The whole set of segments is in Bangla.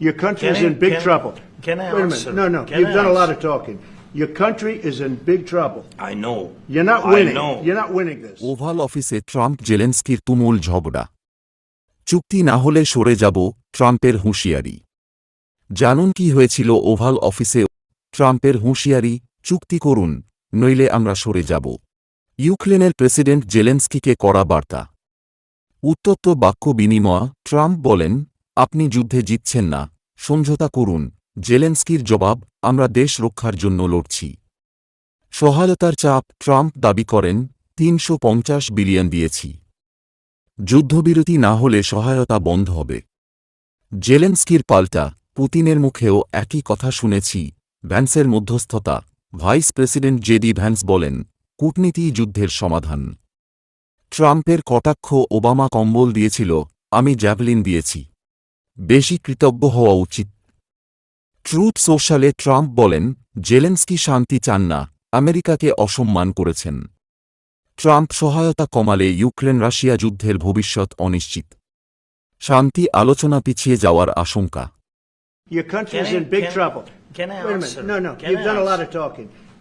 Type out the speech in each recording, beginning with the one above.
Your country Can is I- in big can- trouble. can I Wait a answer? minute. No, no. Can You've I done a lot answer? of talking. Your country is in big trouble. I know. You're not I winning. know. You're not winning this. Oval অফিসে ট্রাম্প জেলেন্সকির তুমুল ঝগড়া চুক্তি না হলে সরে যাব ট্রাম্পের হুঁশিয়ারি জানুন কি হয়েছিল ওভাল অফিসে ট্রাম্পের হুঁশিয়ারি চুক্তি করুন নইলে আমরা সরে যাব ইউক্রেনের প্রেসিডেন্ট জেলেন্সকিকে করা বার্তা উত্তপ্ত বাক্য বিনিময় ট্রাম্প বলেন আপনি যুদ্ধে জিতছেন না। সমঝোতা করুন। জেলেন্সকির জবাব, আমরা দেশ রক্ষার জন্য লড়ছি। সহায়তার চাপ, ট্রাম্প দাবি করেন, তিনশো পঞ্চাশ বিলিয়ন দিয়েছি। যুদ্ধবিরতি না হলে সহায়তা বন্ধ হবে। জেলেন্সকির পাল্টা, পুতিনের মুখেও একই কথা শুনেছি। ভ্যান্সের মধ্যস্থতা, ভাইস প্রেসিডেন্ট জেডি ভ্যান্স বলেন, কূটনীতি যুদ্ধের সমাধান। ট্রাম্পের কটাক্ষ ওবামা কম্বল দিয়েছিল, আমি জ্যাভলিন দিয়েছি। বেশি কৃতজ্ঞ হওয়া উচিত ট্রুথ সোশ্যালে ট্রাম্প বলেন জেলেন্সকি শান্তি চান না আমেরিকাকে অসম্মান করেছেন ট্রাম্প সহায়তা কমালে ইউক্রেন রাশিয়া যুদ্ধের ভবিষ্যৎ অনিশ্চিত শান্তি আলোচনা পিছিয়ে যাওয়ার আশঙ্কা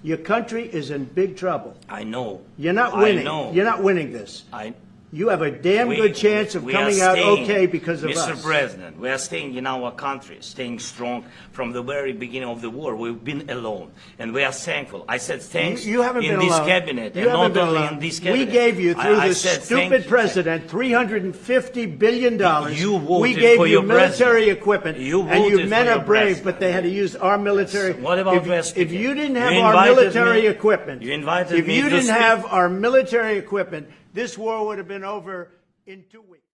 Your country is in big trouble. I know. You're not I. Know. You're not winning this. I You have a damn we- good chance of we are coming out staying, okay because of us. Mr. President, we are staying in our country, staying strong from the very beginning of the war. We've been alone, and we are thankful. I said thanks You, haven't in been this alone. cabinet, you and haven't not been only alone. in this cabinet. We gave you I- through I this said thank stupid you. president three hundred and fifty billion dollars. You we gave for you your military president. equipment, You and you voted men for are your brave, president. but they had to use our military. What about if, West if you didn't You have our invited military me- equipment, you invited if me you to didn't speak- have our military equipment, this war would have been over in two weeks.